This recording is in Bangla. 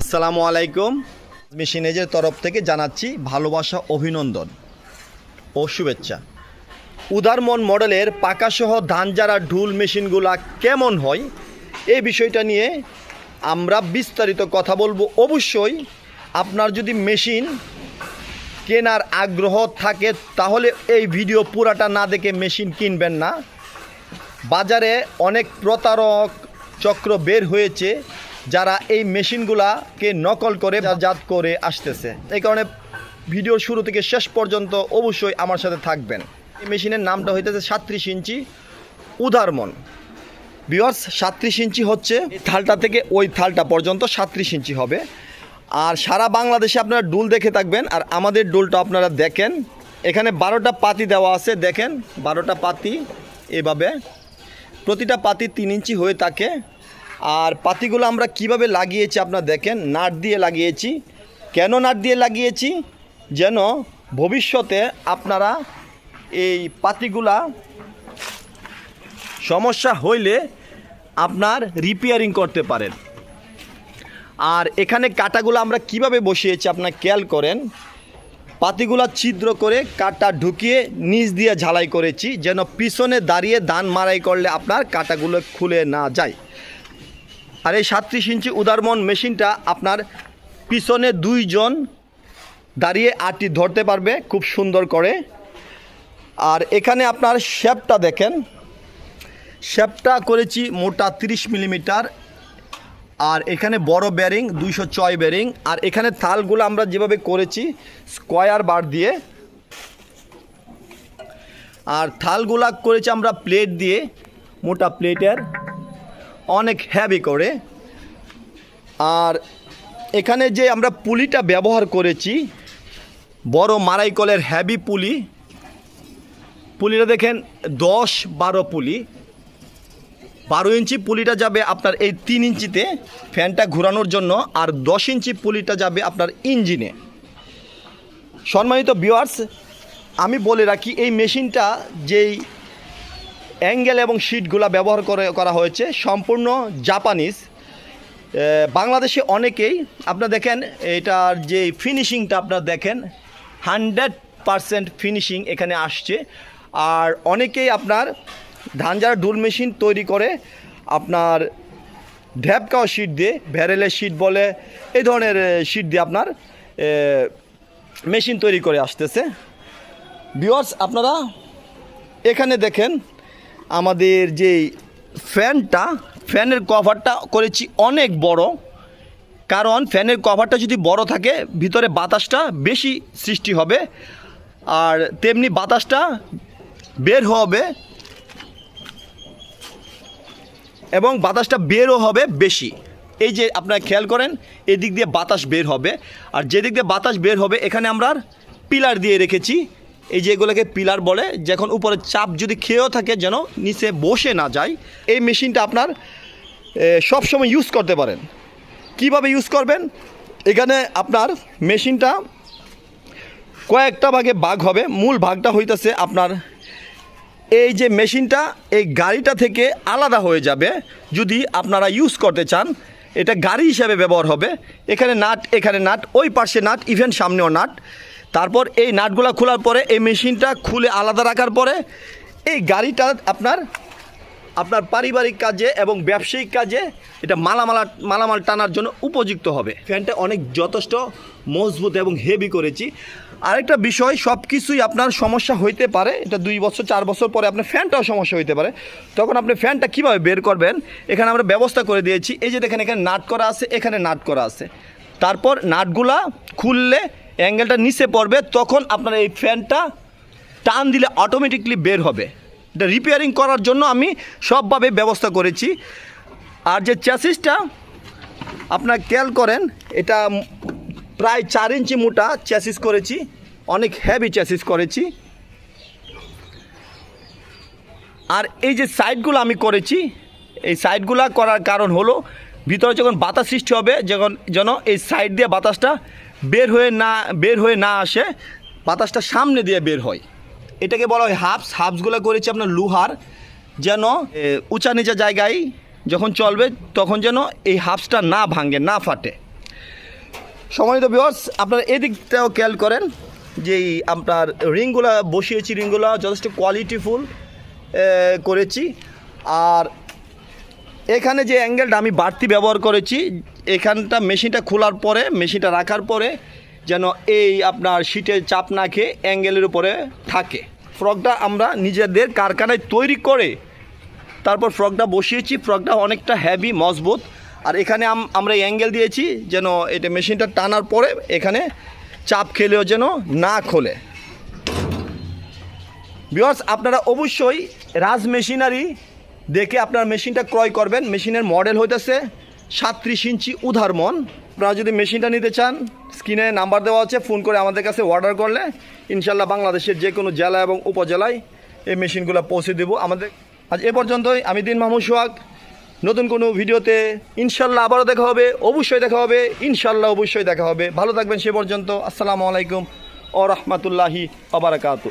আসসালামু আলাইকুম। মেশিনেজের তরফ থেকে জানাচ্ছি ভালোবাসা, অভিনন্দন ও শুভেচ্ছা। উদারমন মডেলের পাকাসহ ধান জারা ঢুল মেশিনগুলা কেমন হয়, এই বিষয়টা নিয়ে আমরা বিস্তারিত কথা বলব। অবশ্যই আপনার যদি মেশিন কেনার আগ্রহ থাকে, তাহলে এই ভিডিও পুরাটা না দেখে মেশিন কিনবেন না। বাজারে অনেক প্রতারক চক্র বের হয়েছে। যারা এই মেশিনগুলাকে নকল করে জাত করে আসতেছে। এই কারণে ভিডিও শুরু থেকে শেষ পর্যন্ত অবশ্যই আমার সাথে থাকবেন। এই মেশিনের নামটা হইতেছে সাত্রিশ ইঞ্চি উদারমন। বিয়ার্স সাত্রিশ ইঞ্চি হচ্ছে থালটা থেকে ওই থালটা পর্যন্ত সাত্রিশ ইঞ্চি হবে। আর সারা বাংলাদেশে আপনারা ডুল দেখে থাকবেন, আর আমাদের ডুলটা আপনারা দেখেন। এখানে বারোটা পাতি দেওয়া আছে, দেখেন, বারোটা পাতি এভাবে। প্রতিটা পাতি তিন ইঞ্চি হয়ে থাকে। আর পাতিগুলো আমরা কীভাবে লাগিয়েছি আপনারা দেখেন, নাট দিয়ে লাগিয়েছি। কেন নাট দিয়ে লাগিয়েছি? যেন ভবিষ্যতে আপনারা এই পাতিগুলা সমস্যা হইলে আপনার রিপেয়ারিং করতে পারেন। আর এখানে কাটাগুলো আমরা কীভাবে বসিয়েছি আপনার খেয়াল করেন। পাতিগুলা ছিদ্র করে কাটা ঢুকিয়ে নিচ দিয়ে ঝালাই করেছি, যেন পিছনে দাঁড়িয়ে ধান মারাই করলে আপনার কাটাগুলো খুলে না যায়। আর এই সাতত্রিশ ইঞ্চি উদারমন মেশিনটা আপনার পিছনে দুইজন দাঁড়িয়ে আটটি ধরতে পারবে খুব সুন্দর করে। আর এখানে আপনার শেপটা দেখেন। শেপটা করেছি মোটা তিরিশ মিলিমিটার। আর এখানে বড় ব্যারিং দুইশো ছয় ব্যারিং আর এখানে থালগুলো আমরা যেভাবে করেছি, স্কোয়ার বার দিয়ে। আর থালগুলা করেছি আমরা প্লেট দিয়ে, মোটা প্লেটের। অনেক হ্যাভি করে। আর এখানে যে আমরা পুলিটা ব্যবহার করেছি, বড় মারাই কলের হ্যাভি পুলি। পুলিটা দেখেন, দশ বারো পুলি। বারো ইঞ্চি পুলিটা যাবে আপনার এই তিন ইঞ্চিতে ফ্যানটা ঘোরানোর জন্য, আর দশ ইঞ্চি পুলিটা যাবে আপনার ইঞ্জিনে। সম্মানিত বিওয়ার্স আমি বলে রাখি, এই মেশিনটা যেই অ্যাঙ্গেল এবং শিটগুলো ব্যবহার করে, করা হয়েছে। সম্পূর্ণ জাপানিজ। বাংলাদেশে অনেকেই, আপনারা দেখেন, এটার যে ফিনিশিংটা আপনারা দেখেন, হান্ড্রেড পারসেন্ট ফিনিশিং এখানে আসছে। আর অনেকেই আপনার ধান যারা ডুল মেশিন তৈরি করে আপনার ঢ্যাপকাও শিট দিয়ে ভ্যারেলের শিট বলে এই ধরনের শিট দিয়ে আপনার মেশিন তৈরি করে আসতেছে। বিওয়ার্স আপনারা এখানে দেখেন আমাদের যে ফ্যানটা ফ্যানের কভারটা করেছি অনেক বড়। কারণ ফ্যানের কভারটা যদি বড় থাকে, ভিতরে বাতাসটা বেশি সৃষ্টি হবে। আর তেমনি বাতাসটা বের হবে এবং বাতাসটা বেরও হবে বেশি। এই যে আপনারা খেয়াল করেন, এদিক দিয়ে বাতাস বের হবে। আর যেদিক দিয়ে বাতাস বের হবে, এখানে আমরা পিলার দিয়ে রেখেছি। এই যে এগুলোকে পিলার বলে, যখন উপরে চাপ যদি খেয়েও থাকে যেন নিচে বসে না যায়, এই মেশিনটা আপনার সব সময় ইউজ করতে পারেন। কীভাবে ইউজ করবেন? এখানে আপনার মেশিনটা কয়েকটা ভাগে ভাগ হবে। মূল ভাগটা হইতেছে আপনার, এই যে মেশিনটা এই গাড়িটা থেকে আলাদা হয়ে যাবে। যদি আপনারা ইউজ করতে চান, এটা গাড়ি হিসাবে ব্যবহার হবে। এখানে নাট এখানে নাট, ওই পাশে নাট ইভেন সামনেও নাট। তারপর এই নাটগুলো খোলার পরে, এই মেশিনটা খুলে আলাদা রাখার পরে, এই গাড়িটা আপনার আপনার পারিবারিক কাজে এবং ব্যবসায়িক কাজে এটা মালামালা, মালামাল টানার জন্য উপযুক্ত হবে। ফ্যানটা অনেক যথেষ্ট, মজবুত এবং হেভি করেছি। আরেকটা বিষয় সব কিছুই আপনার সমস্যা হইতে পারে। এটা দুই বছর, চার বছর পরে আপনার ফ্যানটাও সমস্যা হইতে পারে। তখন আপনি ফ্যানটা কীভাবে বের করবেন, এখানে আমরা ব্যবস্থা করে দিয়েছি। এই যে দেখেন, এখানে নাট করা আছে, এখানে নাট করা আছে। তারপর নাটগুলা খুললে অ্যাঙ্গেলটা নিচে পড়বে, তখন আপনার এই ফ্যানটা টান দিলে অটোমেটিকলি বের হবে। এটা রিপেয়ারিং করার জন্য আমি সবভাবে ব্যবস্থা করেছি। আর যে চ্যাসিসটা আপনার খেয়াল করেন, এটা প্রায় চার ইঞ্চি মোটা চ্যাসিস করেছি, অনেক হ্যাভি চ্যাসিস করেছি। আর এই যে সাইডগুলো আমি করেছি, এই সাইডগুলো করার কারণ হলো, ভিতরে যখন বাতাস সৃষ্টি হবে, যখন যেন এই সাইড দিয়ে বাতাসটা বের হয়ে না, বের হয়ে না আসে, বাতাসটা সামনে দিয়ে বের হয়। এটাকে বলা হয় হাফস। হাফসগুলো করেছি আপনার লোহার। যেন উঁচা নিচা জায়গায় যখন চলবে, তখন যেন এই হাফসটা না ভাঙে, না ফাটে। সময়ত বিহর্স আপনারা এদিকটাও খেয়াল করেন যে আপনার রিংগুলা, বসিয়েছি রিংগুলা, যথেষ্ট কোয়ালিটিফুল করেছি। আর এখানে যে অ্যাঙ্গেলটা আমি বাড়তি ব্যবহার করেছি, এখানটা মেশিনটা খোলার পরে, মেশিনটা রাখার পরে যেন এই আপনার শীটের চাপ না খেয়ে অ্যাঙ্গেলের উপরে থাকে। ফ্রকটা আমরা নিজেদের কারখানায় তৈরি করে তারপর ফ্রকটা বসিয়েছি। ফ্রকটা অনেকটা হ্যাভি মজবুত। আর এখানে আম- আমরা অ্যাঙ্গেল দিয়েছি যেন এটা মেশিনটা টানার পরে এখানে চাপ খেলেও যেন না খোলে। বিকজ আপনারা অবশ্যই রাজ মেশিনারি দেখে আপনার মেশিনটা ক্রয় করবেন। মেশিনের মডেল হইতেছে সাতত্রিশ ইঞ্চি উধার মন। আপনারা যদি মেশিনটা নিতে চান স্ক্রিনে নাম্বার দেওয়া আছে ফোন করে আমাদের কাছে অর্ডার করলে ইনশাল্লাহ বাংলাদেশের যে কোনো জেলা এবং উপজেলায় এই মেশিনগুলো পৌঁছে দেবো। আমাদের আজ এ পর্যন্তই। আমি দিন মাহমুদ সোহাগ। নতুন কোনো ভিডিওতে ইনশাল্লাহ আবারও দেখা হবে। অবশ্যই দেখা হবে। ইনশাল্লাহ অবশ্যই দেখা হবে। ভালো থাকবেন সে পর্যন্ত। আসসালামু আলাইকুম ও রহমতুল্লাহি আবরাকাতু